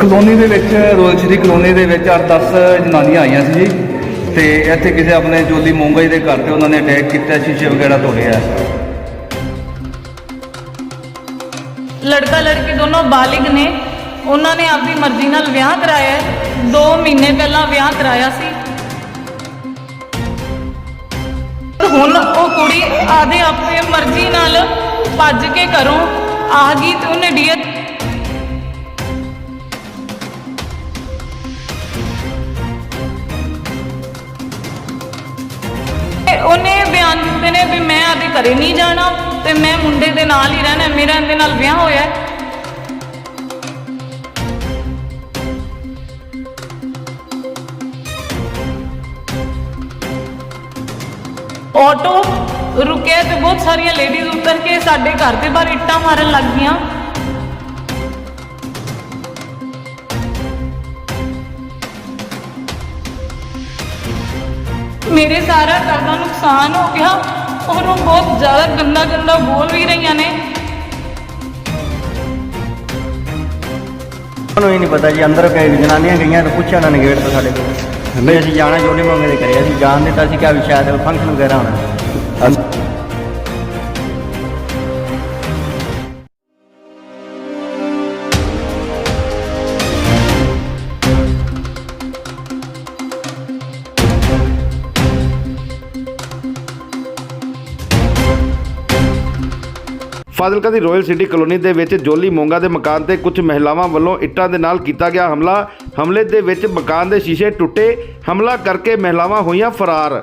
Colony ਦੇ ਵਿੱਚ, royal ਸ਼੍ਰੀ colony ਦੇ ਵਿੱਚ 8-10 ਜਨਾਨੀਆਂ ਆਈਆਂ ਸੀ ਜੀ। ਤੇ ਇੱਥੇ ਕਿਸੇ ਆਪਣੇ ਜੋਲੀ ਮੋਂਗਾ ਦੇ ਘਰ ਤੇ ਉਹਨਾਂ ਨੇ ਅਟੈਕ ਕੀਤਾ, ਸ਼ੀਸ਼ੇ ਵਗੈਰਾ ਤੋੜਿਆ ਲੜਕਾ ਲੜਕੀ ਦੋਨੋਂ ਬਾਲਿਗ ਨੇ। ਉਹਨਾਂ ਨੇ ਆਪਣੀ ਮਰਜ਼ੀ ਨਾਲ ਵਿਆਹ ਕਰਾਇਆ। ਹੈ 2 ਮਹੀਨੇ ਪਹਿਲਾਂ ਵਿਆਹ ਕਰਾਇਆ ਸੀ। ਹੁਣ ਉਹ ਕੁੜੀ ਆਦੇ ਆਪਣੀ ਮਰਜ਼ੀ ਨਾਲ ਭੱਜ ਕੇ ਘਰੋਂ ਆ ਗਈ ਤੇ ਉਹਨੇ ਡੀਐਚ ਨੇ ਵੀ ਮੈਂ ਆਦੇ ਘਰੇ ਨਹੀਂ ਜਾਣਾ ਤੇ ਮੈਂ ਮੁੰਡੇ ਦੇ ਨਾਲ ਹੀ ਰਹਿਣਾ, ਮੇਰਾ ਇਹਦੇ ਨਾਲ ਵਿਆਹ ਹੋਇਆ ਹੈ। ਆਟੋ ਰੁਕਿਆ ਤੇ ਬਹੁਤ ਸਾਰੀਆਂ ਲੇਡੀਜ਼ ਉਤਰ ਕੇ ਸਾਡੇ ਘਰ ਦੇ ਬਾਹਰ ਇੱਟਾਂ ਮਾਰਨ ਲੱਗ ਗਈਆਂ। ਮੇਰੇ ਸਾਰਾ ਘਰ ਦਾ ਨੁਕਸਾਨ ਹੋ ਗਿਆ। ਔਰ ਉਹ ਬਹੁਤ ਜ਼ਿਆਦਾ ਗੰਦਾ ਗੰਦਾ ਬੋਲ ਵੀ ਰਹੀਆਂ ਨੇ। ਉਹਨੂੰ ਹੀ ਨਹੀਂ ਪਤਾ ਜੀ ਅੰਦਰ ਕਈ ਜਨਾਨੀਆਂ ਗਈਆਂ ਤਾਂ ਪੁੱਛਿਆ ਉਹਨਾਂ ਨੇ ਗੇਟ ਤੋਂ ਸਾਡੇ ਕੋਲ। ਵੀ ਅਸੀਂ ਜਾਣਾ ਜੋਲੀ ਮੰਗੇ ਦੇ ਕਰਿਆ ਅਸੀਂ ਜਾਣ ਦਿੱਤਾ ਸੀ ਕਿ ਵੀ ਸ਼ਾਇਦ ਫੰਕਸ਼ਨ ਵਗੈਰਾ ਹੋਣਾ। ਫਾਜ਼ਿਲਕਾ ਦੀ ਰਾਇਲ ਸਿਟੀ ਕਲੋਨੀ ਦੇ ਵਿੱਚ ਜੋਲੀ ਮੋਂਗਾ ਦੇ ਮਕਾਨ ਤੇ ਕੁਝ ਮਹਿਲਾਵਾਂ ਵੱਲੋਂ ਇੱਟਾਂ ਦੇ ਨਾਲ ਕੀਤਾ ਗਿਆ ਹਮਲਾ। ਹਮਲੇ ਦੇ ਵਿੱਚ ਮਕਾਨ ਦੇ ਸ਼ੀਸ਼ੇ ਟੁੱਟੇ। ਹਮਲਾ ਕਰਕੇ ਮਹਿਲਾਵਾਂ ਹੋਈਆਂ ਫਰਾਰ।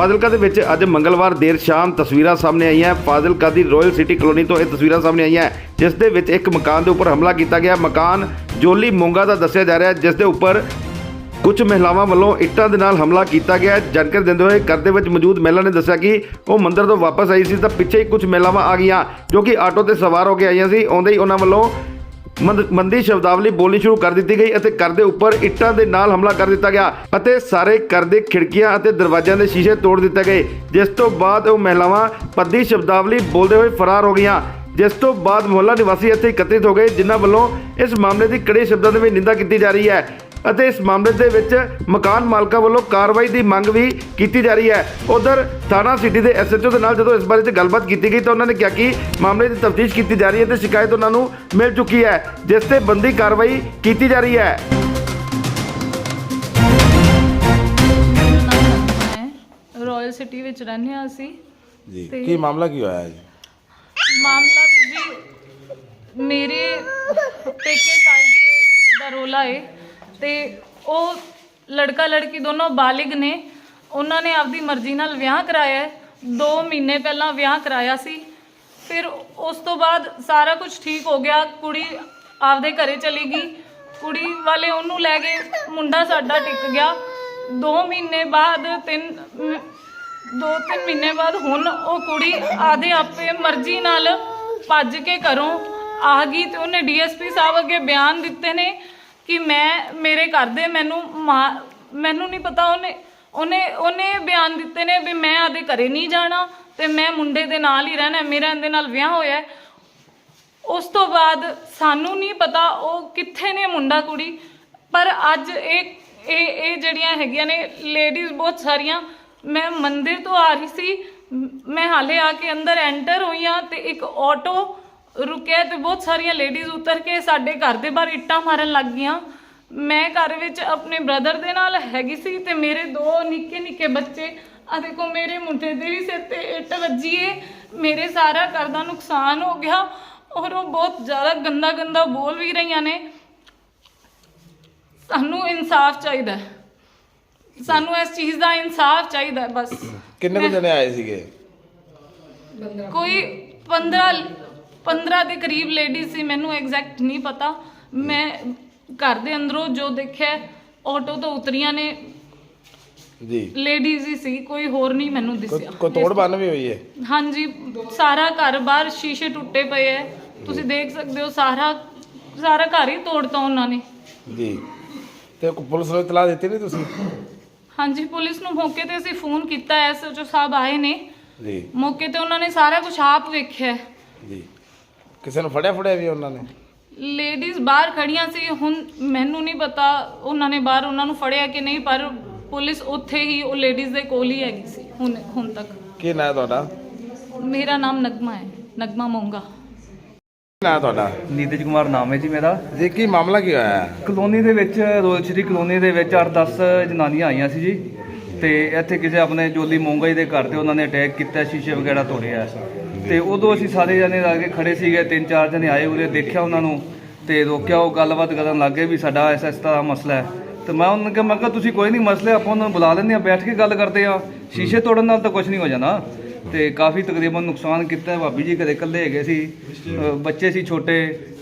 ਫਾਜ਼ਿਲਕਾ ਦੇ ਵਿੱਚ ਅੱਜ ਮੰਗਲਵਾਰ ਦੇਰ ਸ਼ਾਮ ਤਸਵੀਰਾਂ ਸਾਹਮਣੇ ਆਈਆਂ। ਫਾਜ਼ਿਲਕਾ ਦੀ ਰਾਇਲ ਸਿਟੀ ਕਲੋਨੀ ਤੋਂ ਇਹ ਤਸਵੀਰਾਂ ਸਾਹਮਣੇ ਆਈਆਂ। ਜਿਸ ਦੇ ਵਿੱਚ ਇੱਕ ਮਕਾਨ ਦੇ ਉੱਪਰ ਹਮਲਾ ਕੀਤਾ ਗਿਆ। ਮਕਾਨ ਜੋਲੀ ਮੋਂਗਾ ਦਾ ਦੱਸਿਆ ਜਾ ਰਿਹਾ ਜਿਸ ਦੇ ਉੱਪਰ ਕੁਝ ਮਹਿਲਾਵਾਂ ਵੱਲੋਂ ਇੱਟਾਂ ਦੇ ਨਾਲ ਹਮਲਾ ਕੀਤਾ ਗਿਆ ਜਾਣਕਾਰੀ ਦਿੰਦੇ ਹੋਏ ਘਰ ਦੇ ਵਿੱਚ ਮੌਜੂਦ ਮਹਿਲਾ ਨੇ ਦੱਸਿਆ ਕਿ ਉਹ ਮੰਦਰ ਤੋਂ ਵਾਪਸ ਆਈ ਸੀ, ਤਾਂ ਪਿੱਛੇ ਹੀ ਕੁਝ ਮਹਿਲਾਵਾਂ ਆ ਗਈਆਂ, ਜੋ ਕਿ ਆਟੋ ਤੇ ਸਵਾਰ ਹੋ ਕੇ ਆਈਆਂ ਸੀ। ਆਉਂਦੇ ਹੀ ਉਹਨਾਂ ਵੱਲੋਂ ਮੰਦ- ਮੰਦੀ ਸ਼ਬਦਾਵਲੀ ਬੋਲਣੀ ਸ਼ੁਰੂ ਕਰ ਦਿੱਤੀ ਗਈ ਅਤੇ ਘਰ ਦੇ ਉੱਪਰ ਇੱਟਾਂ ਦੇ ਨਾਲ ਹਮਲਾ ਕਰ ਦਿੱਤਾ ਗਿਆ ਅਤੇ ਸਾਰੇ ਘਰ ਦੇ ਖਿੜਕੀਆਂ ਅਤੇ ਦਰਵਾਜ਼ਿਆਂ ਦੇ ਸ਼ੀਸ਼ੇ ਤੋੜ ਦਿੱਤੇ ਗਏ, ਜਿਸ ਤੋਂ ਬਾਅਦ ਉਹ ਮਹਿਲਾਵਾਂ ਪੱਦੀ ਸ਼ਬਦਾਵਲੀ ਬੋਲਦੇ ਹੋਏ ਫਰਾਰ ਹੋ ਗਈਆਂ। ਜਿਸ ਤੋਂ ਬਾਅਦ ਮੁਹੱਲਾ ਨਿਵਾਸੀ ਇੱਥੇ ਇਕੱਤਰਿਤ ਹੋ ਗਏ, ਜਿਨ੍ਹਾਂ ਵੱਲੋਂ ਇਸ ਮਾਮਲੇ ਦੀ ਕੜੇ ਸ਼ਬਦਾਂ ਦੇ ਵਿੱਚ ਨਿੰਦਾ ਕੀਤੀ ਜਾ ਰਹੀ ਹੈ। ਅਤੇ ਇਸ ਮਾਮਲੇ ਦੇ ਵਿੱਚ ਮਕਾਨ ਮਾਲਕਾਂ ਵੱਲੋਂ ਕਾਰਵਾਈ ਦੀ ਮੰਗ ਵੀ ਕੀਤੀ ਜਾ ਰਹੀ ਹੈ। ਉਧਰ ਥਾਣਾ ਸਿਟੀ ਦੇ ਐਸਐਚਓ ਦੇ ਨਾਲ ਜਦੋਂ ਇਸ ਬਾਰੇ 'ਚ ਗੱਲਬਾਤ ਕੀਤੀ ਗਈ ਤਾਂ ਉਹਨਾਂ ਨੇ ਕਿਹਾ ਕਿ ਮਾਮਲੇ ਦੀ ਤਫਤੀਸ਼ ਕੀਤੀ ਜਾ ਰਹੀ ਹੈ ਤੇ ਸ਼ਿਕਾਇਤ ਉਹਨਾਂ ਨੂੰ ਮਿਲ ਚੁੱਕੀ ਹੈ ਜਿਸ ਤੇ ਬੰਦੀ ਕਾਰਵਾਈ ਕੀਤੀ ਜਾ ਰਹੀ ਹੈ। ਰਾਇਲ ਸਿਟੀ ਵਿੱਚ ਰਹਿੰਦੇ ਹਾਂ ਅਸੀਂ। ਜੀ ਤੇ- ਕੀ ਮਾਮਲਾ ਕੀ ਹੋਇਆ ਹੈ ਜੀ? ਮਾਮਲਾ ਵੀ ਜੀ ਮੇਰੇ ਪੇਕੇ ਸਾਈਡ ਤੇ ਦਾ ਰੋਲਾ ਹੈ ਤੇ ਉਹ ਲੜਕਾ ਲੜਕੀ ਦੋਨੋਂ ਬਾਲਿਗ ਨੇ। ਉਹਨਾਂ ਨੇ ਆਪਦੀ ਮਰਜ਼ੀ ਨਾਲ ਵਿਆਹ ਕਰਾਇਆ ਹੈ। 2 ਮਹੀਨੇ ਪਹਿਲਾਂ ਵਿਆਹ ਕਰਾਇਆ ਸੀ। ਫਿਰ ਉਸ ਤੋਂ ਬਾਅਦ ਸਾਰਾ ਕੁਝ ਠੀਕ ਹੋ ਗਿਆ। ਕੁੜੀ ਆਪਦੇ ਘਰੇ ਚਲੀ ਗਈ। ਕੁੜੀ ਵਾਲੇ ਉਹਨੂੰ ਲੈ ਗਏ ਮੁੰਡਾ ਸਾਡਾ ਟਿਕ ਗਿਆ। 2 ਮਹੀਨੇ ਬਾਅਦ, ਤਿੰਨ ਮ- ਦੋ ਤਿੰਨ ਮਹੀਨੇ ਬਾਅਦ ਹੁਣ ਉਹ ਕੁੜੀ ਆਦੇ ਆਪੇ ਮਰਜ਼ੀ ਨਾਲ ਭੱਜ ਕੇ ਘਰੋਂ ਆ ਗਈ ਤੇ ਉਹਨੇ ਡੀਐਸਪੀ ਸਾਹਿਬ ਅੱਗੇ ਬਿਆਨ ਦਿੱਤੇ ਨੇ। ਕਿ ਮੈਂ, ਮੇਰੇ ਘਰ ਦੇ ਮੈਨੂੰ ਮਾਂ, ਮੈਨੂੰ ਨਹੀਂ ਪਤਾ ਉਹਨੇ ਉਹਨੇ ਉਹਨੇ ਬਿਆਨ ਦਿੱਤੇ ਨੇ ਵੀ ਮੈਂ ਆਦੇ ਘਰੇ ਨਹੀਂ ਜਾਣਾ ਤੇ ਮੈਂ ਮੁੰਡੇ ਦੇ ਨਾਲ ਹੀ ਰਹਿਣਾ, ਮੇਰਾ ਇਹਦੇ ਨਾਲ ਵਿਆਹ ਹੋਇਆ ਉਸ ਤੋਂ ਬਾਅਦ ਸਾਨੂੰ ਨਹੀਂ ਪਤਾ ਉਹ ਕਿੱਥੇ ਨੇ ਮੁੰਡਾ ਕੁੜੀ, ਪਰ ਅੱਜ ਇਹ ਇਹ ਇਹ ਜਿਹੜੀਆਂ ਹੈਗੀਆਂ ਨੇ ਲੇਡੀਜ਼ ਬਹੁਤ ਸਾਰੀਆਂ, ਮੈਂ ਮੰਦਿਰ ਤੋਂ ਆ ਰਹੀ ਸੀ, ਮੈਂ ਹਾਲੇ ਆ ਕੇ ਅੰਦਰ ਐਂਟਰ ਹੋਈ ਹਾਂ ਤੇ ਇੱਕ ਆਟੋ ਰੁਕਿਆ ਤੇ ਬਹੁਤ ਸਾਰੀਆਂ ਲੇਡੀਜ਼ ਉਤਰ ਕੇ ਸਾਡੇ ਘਰ ਦੇ ਬਾਹਰ ਇੱਟਾਂ ਮਾਰਨ ਲੱਗ ਗਈਆਂ। ਮੈਂ ਘਰ ਵਿੱਚ ਆਪਣੇ ਬ੍ਰਦਰ ਦੇ ਨਾਲ ਹੈਗੀ ਸੀ ਤੇ ਮੇਰੇ ਦੋ ਨਿੱਕੇ ਨਿੱਕੇ ਬੱਚੇ ਆ ਦੇਖੋ ਮੇਰੇ ਮੁੰਡੇ ਦੇ ਵੀ ਸਿਰ ਤੇ ਇੱਟ ਵੱਜੀ ਏ। ਮੇਰੇ ਸਾਰਾ ਘਰ ਦਾ ਨੁਕਸਾਨ ਹੋ ਗਿਆ ਔਰ ਉਹ ਬਹੁਤ ਜ਼ਿਆਦਾ ਗੰਦਾ ਗੰਦਾ ਬੋਲ ਵੀ ਰਹੀਆਂ ਨੇ। ਸਾਨੂੰ ਇਨਸਾਫ ਚਾਹੀਦਾ ਹੈ। ਸਾਨੂੰ ਇਸ ਚੀਜ਼ ਦਾ ਇਨਸਾਫ ਚਾਹੀਦਾ ਹੈ ਬਸ। ਕਿੰਨੇ ਕੁ ਜਣੇ ਆਏ ਸੀਗੇ? ਕੋਈ 15 15 ਦੇ ਕਰੀਬ ਲੇਡੀਜ਼ ਸੀ ਮੈਨੂੰ ਐਗਜ਼ੈਕਟ ਨਹੀਂ ਪਤਾ। ਮੈਂ ਘਰ ਦੇ ਅੰਦਰੋਂ ਜੋ ਦੇਖਿਆ ਆਟੋ ਤੋਂ ਉਤਰੀਆਂ ਨੇ। ਜੀ। ਲੇਡੀਜ਼ ਹੀ ਸੀ ਕੋਈ ਹੋਰ ਨਹੀਂ ਮੈਨੂੰ ਦਿਸਿਆ। ਕੋਈ ਤੋੜ ਬੰਨ ਵੀ ਹੋਈ ਹੈ? ਹਾਂਜੀ ਸਾਰਾ ਘਰ ਬਾਹਰ ਸ਼ੀਸ਼ੇ ਟੁੱਟੇ ਪਏ ਐ। ਤੁਸੀਂ ਦੇਖ ਸਕਦੇ ਹੋ ਸਾਰਾ ਸਾਰਾ ਘਰ ਹੀ ਤੋੜਤਾ ਉਹਨਾਂ ਨੇ। ਜੀ। ਤੇ ਕੋਈ ਪੁਲਿਸ ਨੂੰ ਇਤਲਾਹ ਦਿੱਤੀ ਨਹੀਂ ਤੁਸੀਂ? ਹਾਂਜੀ ਪੁਲਿਸ ਨੂੰ ਮੌਕੇ ਤੇ ਅਸੀਂ ਫੋਨ ਕੀਤਾ ਐਸਐਚਓ ਸਾਹਿਬ ਆਏ ਨੇ। ਜੀ। ਮੌਕੇ ਤੇ ਉਹਨਾਂ ਨੇ ਸਾਰਾ ਕੁਝ ਆਪ ਵੇਖਿਆ। ਜੀ। ਕਿਸੇ ਨੂੰ ਫੜਿਆ ਫੜਿਆ ਵੀ ਉਹਨਾਂ ਨੇ? ਲੇਡੀਜ਼ ਬਾਹਰ ਖੜੀਆਂ ਸੀ ਹੁਣ ਮੈਨੂੰ ਨਹੀਂ ਪਤਾ ਉਹਨਾਂ ਨੇ ਬਾਹਰ ਉਹਨਾਂ ਨੂੰ ਫੜਿਆ ਕਿ ਨਹੀਂ ਪਰ ਪੁਲਿਸ ਉੱਥੇ ਹੀ ਉਹ ਲੇਡੀਜ਼ ਦੇ ਕੋਲ ਹੀ ਹੈਗੀ ਸੀ ਹੁਣ ਹੁਣ ਤੱਕ। ਕੀ ਨਾਂ ਹੈ ਤੁਹਾਡਾ? ਮੇਰਾ ਨਾਮ ਨਗਮਾ ਹੈ ਨਗਮਾ ਮੋਂਗਾ। ਕੀ ਨਾਂ ਹੈ ਤੁਹਾਡਾ? ਨੀਤਜ ਕੁਮਾਰ ਨਾਮ ਹੈ ਜੀ ਮੇਰਾ। ਜੀ ਕੀ ਮਾਮਲਾ ਕੀ ਹੋਇਆ? ਹੈ ਕਲੋਨੀ ਦੇ ਵਿੱਚ ਰੋਇਲ ਸਿਟੀ ਕਲੋਨੀ ਦੇ ਵਿੱਚ 8-10 ਜਨਾਨੀਆਂ ਆਈਆਂ ਸੀ ਜੀ। ਤੇ ਇੱਥੇ ਕਿਸੇ ਆਪਣੇ ਜੋਲੀ ਮੋਂਗਾਈ ਦੇ ਘਰ ਤੇ ਉਹਨਾਂ ਨੇ ਅਟੈਕ ਕੀਤਾ ਸ਼ੀਸ਼ੇ ਵਗੈਰਾ ਤੋੜਿਆ ਤੇ ਉਦੋਂ ਅਸੀਂ ਸਾਰੇ ਜਣੇ ਲਾ ਕੇ ਖੜੇ ਸੀਗੇ ਤਿੰਨ ਚਾਰ ਜਣੇ ਆਏ ਉਰੇ ਦੇਖਿਆ ਉਹਨਾਂ ਨੂੰ ਤੇ ਰੋਕਿਆ ਉਹ ਗੱਲਬਾਤ ਕਰਨ ਲੱਗੇ ਵੀ ਸਾਡਾ ਐਸਾ ਇਸ ਤਰ੍ਹਾਂ ਮਸਲਾ ਹੈ। ਤੇ ਮੈਂ ਉਹਨਾਂ ਨੂੰ ਕਿਹਾ ਮੈਂ ਕਿਹਾ ਤੁਸੀਂ ਕੋਈ ਨਹੀਂ ਮਸਲੇ ਆਪਾਂ ਉਹਨਾਂ ਨੂੰ ਬੁਲਾ ਲੈਂਦੇ ਆ ਬੈਠ ਕੇ ਗੱਲ ਕਰਦੇ ਆ ਸ਼ੀਸ਼ੇ ਤੋੜਨ ਨਾਲ ਤਾਂ ਕੁਝ ਨਹੀਂ ਹੋ ਜਾਣਾ। ਤੇ ਕਾਫੀ ਤਕਰੀਬਨ ਨੁਕਸਾਨ ਕੀਤਾ। ਭਾਬੀ ਜੀ ਕਦੇ ਇਕੱਲੇ ਹੈਗੇ ਸੀ ਬੱਚੇ ਸੀ ਛੋਟੇ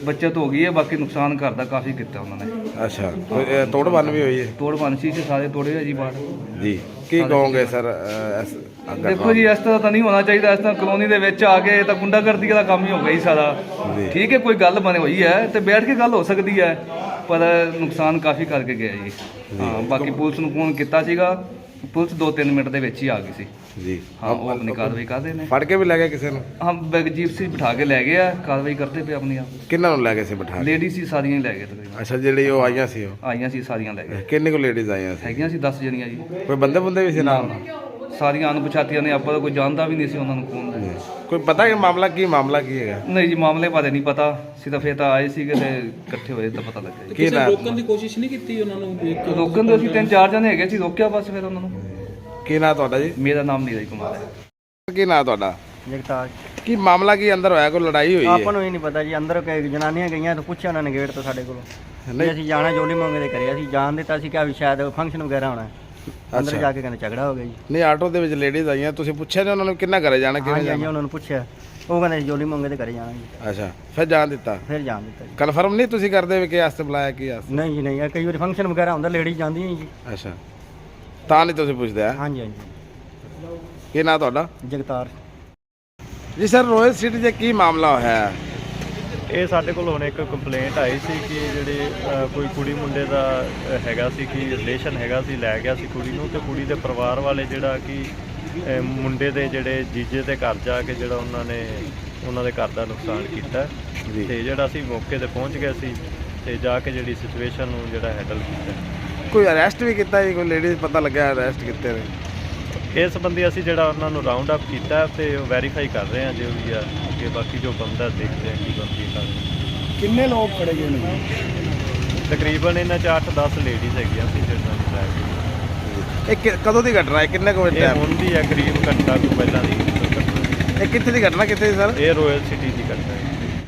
ਬੱਚਤ ਹੋ ਗਈ ਹੈ ਬਾਕੀ ਨੁਕਸਾਨ ਘਰ ਦਾ ਕਾਫੀ ਕੀਤਾ ਉਹਨਾਂ ਨੇ। ਅੱਛਾ ਕੋਈ, ਤੋੜ ਬੰਨ ਵੀ ਹੋਈ ਹੈ? ਤੋੜ ਬਣ ਸ਼ੀਸ਼ੇ ਸਾਰੇ ਤੋੜੇ ਆ ਜੀ ਬਾਹਰ। ਜੀ ਕੀ ਕਹੋਗੇ ਸਰ ਅਹ, ਇਸ ਅਗਰ ਦੇਖੋ ਜੀ ਇਸ ਤਰ੍ਹਾਂ ਤਾਂ ਨਹੀਂ ਹੋਣਾ ਚਾਹੀਦਾ ਇਸ ਤਰ੍ਹਾਂ ਕਲੋਨੀ ਦੇ ਵਿੱਚ ਆ ਕੇ ਤਾਂ ਗੁੰਡਾਗਰਦੀ ਦਾ ਕੰਮ ਹੀ ਹੋ ਗਿਆ ਜੀ ਸਾਰਾ। ਜੀ। ਠੀਕ ਹੈ ਕੋਈ ਗੱਲ ਬਣੇ ਹੋਈ ਹੈ ਤੇ ਬੈਠ ਕੇ ਗੱਲ ਹੋ ਸਕਦੀ ਹੈ ਪਰ ਨੁਕਸਾਨ ਕਾਫੀ ਕਰਕੇ ਗਿਆ ਜੀ। ਹਾਂ ਬਾਕੀ ਪੁਲਿਸ ਨੂੰ ਫੋਨ ਕੀਤਾ ਸੀਗਾ। ਪੁਲਿਸ 2-3 ਮਿੰਟ ਦੇ ਵਿੱਚ ਹੀ ਆ ਗਈ ਸੀ। ਜੀ। ਹਾਂ ਉਹ ਆਪਣੀ ਕਾਰਵਾਈ ਕਰ ਰਹੇ ਨੇ। ਫੜ ਕੇ ਵੀ ਲੈ ਗਏ ਕਿਸੇ ਨੂੰ? ਹਾਂ ਬਗਜੀਤ ਸੀ ਬਿਠਾ ਕੇ ਲੈ ਗਏ ਆ ਕਾਰਵਾਈ ਕਰਦੇ ਪਏ ਆਪਣੀ ਆਪ ਕਿੰਨਾਂ ਨੂੰ ਲੈ ਗਏ ਸੀ ਬਿਠਾ ਕੇ? ਲੇਡੀ ਸੀ ਸਾਰੀਆਂ ਹੀ ਲੈ ਗਏ ਤਕਰੀਬਨ। ਅੱਛਾ ਜਿਹੜੀ ਉਹ ਆਈਆਂ ਸੀ ਉਹ? ਆਈਆਂ ਸੀ ਸਾਰੀਆਂ ਲੈ ਗਏ। ਕਿੰਨੇ ਕੋ ਲੇਡੀਜ਼ ਆਈਆਂ ਸੀ? ਹੈਗੀਆਂ ਸੀ 10 ਜਣੀਆਂ ਜੀ। ਕੋਈ ਬੰਦੇ ਬੰਦੇ ਵੀ ਸੀ ਨਾਲ? ਸਾਰੀਆਂ ਅਣਪਛਾਤੀਆਂ ਨੇ ਆਪਾਂ ਤਾਂ ਕੋਈ ਜਾਣਦਾ ਵੀ ਨਹੀਂ ਸੀ ਉਹਨਾਂ ਨੂੰ ਕੌਣ। ਕੋਈ ਪਤਾ ਕਿ ਮਾਮਲਾ ਕੀ ਮਾਮਲਾ ਕੀ ਹੈਗਾ? ਨਹੀਂ ਜੀ ਮਾਮਲੇ ਬਾਰੇ ਨਹੀਂ ਪਤਾ। ਸਿਰਫ ਇਹ ਤਾਂ ਆਏ ਸੀਗੇ ਤੇ ਇਕੱਠੇ ਹੋਏ ਤਾਂ ਪਤਾ ਲੱਗਿਆ ਕੀ ਨਾ ਰੋਕਣ ਦੀ ਕੋਸ਼ਿਸ਼ ਨਹੀਂ ਕੀਤੀ ਉਹਨਾਂ ਨੂੰ? ਜੀ। ਰੋਕਣ ਦੇ ਅਸੀਂ ਤਿੰਨ ਚਾਰ ਜਣੇ ਹੈਗੇ ਸੀ ਰੋਕਿਆ ਬਸ ਫਿਰ ਉਹਨਾਂ ਨੂੰ। ਕੀ ਨਾਂ ਤੁਹਾਡਾ ਜੀ? ਮੇਰਾ ਨਾਮ ਨੀਰਜ ਕੁਮਾਰ ਹੈ। ਕੀ ਨਾਂ ਤੁਹਾਡਾ? ਜਗਤਾਰ। ਕੀ ਮਾਮਲਾ ਕੀ ਅੰਦਰ ਹੋਇਆ? ਕੋਈ ਲੜਾਈ ਹੋਈ ਆਪਾਂ ਨੂੰ ਇਹ ਨਹੀਂ ਪਤਾ ਜੀ ਅੰਦਰ ਕਈ ਜਨਾਨੀਆਂ ਗਈਆਂ ਤਾਂ ਪੁੱਛਿਆ ਉਹਨਾਂ ਨੇ ਗੇਟ ਤੋਂ ਸਾਡੇ ਕੋਲੋਂ। ਨਹੀਂ। ਅਸੀਂ ਜਾਣਾ ਜੋਲੀ ਮੰਗੇ ਦੇ ਕਰਿਆ ਅਸੀਂ ਜਾਣ ਦਿੱਤਾ ਅਸੀਂ ਕਿਹਾ ਵੀ ਸ਼ਾਇਦ ਫੰਕਸ਼ਨ ਵਗੈਰਾ ਹੋਣਾ। ਹੈ। ਅੰਦਰ ਅੱਛਾ। ਜਾ ਕੇ ਕਹਿੰਦੇ ਝਗੜਾ ਹੋ ਗਿਆ ਜੀ। ਨਹੀਂ ਆਟੋ ਦੇ ਵਿੱਚ ਲੇਡੀਜ਼ ਆਈਆਂ ਤੁਸੀਂ ਪੁੱਛਿਆ ਨਹੀਂ ਉਹਨਾਂ ਨੂੰ ਕਿੰਨਾ ਘਰੇ ਜਾਣਾ ਕਿਵੇਂ ਹਾਂਜੀ ਹਾਂਜੀ ਜਾਣਾ? ਉਹਨਾਂ ਨੂੰ ਪੁੱਛਿਆ। ਉਹ ਕਹਿੰਦੇ ਜੋਲੀ ਮੰਗੇ ਦੇ ਘਰੇ ਜਾਣਾ ਜੀ। ਅੱਛਾ ਫਿਰ ਜਾਣ ਦਿੱਤਾ? ਫਿਰ ਜਾਣ ਦਿੱਤਾ ਜੀ। ਕਨਫਰਮ ਨਹੀਂ ਤੁਸੀਂ ਕਰਦੇ ਵੀ ਕਿ ਆਸਤੇ ਬੁਲਾਇਆ ਕੀ ਆਸਤੇ? ਨਹੀਂ ਜੀ ਨਹੀਂ ਇਹ ਕਈ ਵਾਰੀ ਫੰਕਸ਼ਨ ਵਗੈਰਾ ਹੁੰਦਾ ਲੇਡੀ ਜਾਂਦੀਆਂ ਜੀ। ਅੱਛਾ। ਤਾਂ ਨਹੀਂ ਤੁਸੀਂ ਪੁੱਛਦੇ ਆ ਹਾਂਜੀ ਹਾਂਜੀ। ਕੀ ਨਾਂ ਤੁਹਾਡਾ? ਜਗਤਾਰ। ਜੀ ਸਰ ਰੋਇਲ ਸਿਟੀ 'ਚ ਕੀ ਮਾਮਲਾ ਹੋਇਆ? ਹੈ ਇਹ ਸਾਡੇ ਕੋਲ ਹੁਣ ਇੱਕ ਕੰਪਲੇਂਟ ਆਈ ਸੀ ਕਿ ਜਿਹੜੇ ਕੋਈ ਕੁੜੀ ਮੁੰਡੇ ਦਾ ਹੈਗਾ ਸੀ ਕਿ ਰਿਲੇਸ਼ਨ ਹੈਗਾ ਸੀ ਲੈ ਗਿਆ ਸੀ ਕੁੜੀ ਨੂੰ ਤੇ ਕੁੜੀ ਦੇ ਪਰਿਵਾਰ ਵਾਲੇ ਜਿਹੜਾ ਕਿ ਮੁੰਡੇ ਦੇ ਜਿਹੜੇ ਜੀਜੇ ਦੇ ਘਰ ਜਾ ਕੇ ਜਿਹੜਾ ਉਹਨਾਂ ਨੇ ਉਹਨਾਂ ਦੇ ਘਰ ਦਾ ਨੁਕਸਾਨ ਕੀਤਾ। ਤੇ ਜਿਹੜਾ ਅਸੀਂ ਮੌਕੇ ਤੇ ਪਹੁੰਚ ਗਏ ਸੀ ਤੇ ਜਾ ਕੇ ਜਿਹੜੀ ਸਿਚੁਏਸ਼ਨ ਨੂੰ ਜਿਹੜਾ ਹੈਂਡਲ ਕੀਤਾ। ਕੋਈ ਅਰੈਸਟ ਵੀ ਕੀਤਾ ਜੀ? ਕੋਈ ਲੇਡੀਜ਼ ਪਤਾ ਲੱਗਿਆ ਅਰੈਸਟ ਕੀਤੇ ਨੇ? ਇਸ ਸੰਬੰਧੀ ਅਸੀਂ ਜਿਹੜਾ ਉਹਨਾਂ ਨੂੰ ਰਾਉਂਡ ਅਪ ਕੀਤਾ ਤੇ ਵੈਰੀਫਾਈ ਕਰ ਰਹੇ ਹਾਂ ਜੋ ਵੀ ਆ। ਬਾਕੀ ਜੋ ਬੰਦਾ ਦੇਖਦੇ ਆ ਕੀ ਬਣਦੀ ਹੈ ਕਾਰਵਾਈ ਕਿੰਨੇ ਲੋਕ ਫੜੇ ਗਏ ਨੇ? ਤਕਰੀਬਨ ਇਹਨਾਂ 'ਚ 8-10 ਲੇਡੀਜ਼ ਹੈਗੀਆਂ ਸੀ ਜਿਹੜੀਆਂ ਨੂੰ ਲੈ ਇਹ ਕਿ- ਕਦੋਂ ਦੀ ਘਟਨਾ ਹੈ? ਕਿੰਨੇ ਕੁ ਵਜੇ ਇਹ ਟਾਈਮ ਹੁਣ ਦੀ ਹੈ ਕਰੀਬ ਘੰਟਾ ਕੁ ਪਹਿਲਾਂ ਦੀ। ਇਹ ਕਿੱਥੇ ਦੀ ਘਟਨਾ ਕਿੱਥੇ ਸੀ ਸਰ? ਇਹ ਰਾਇਲ ਸਿਟੀ ਦੀ ਘਟਨਾ ਹੈ।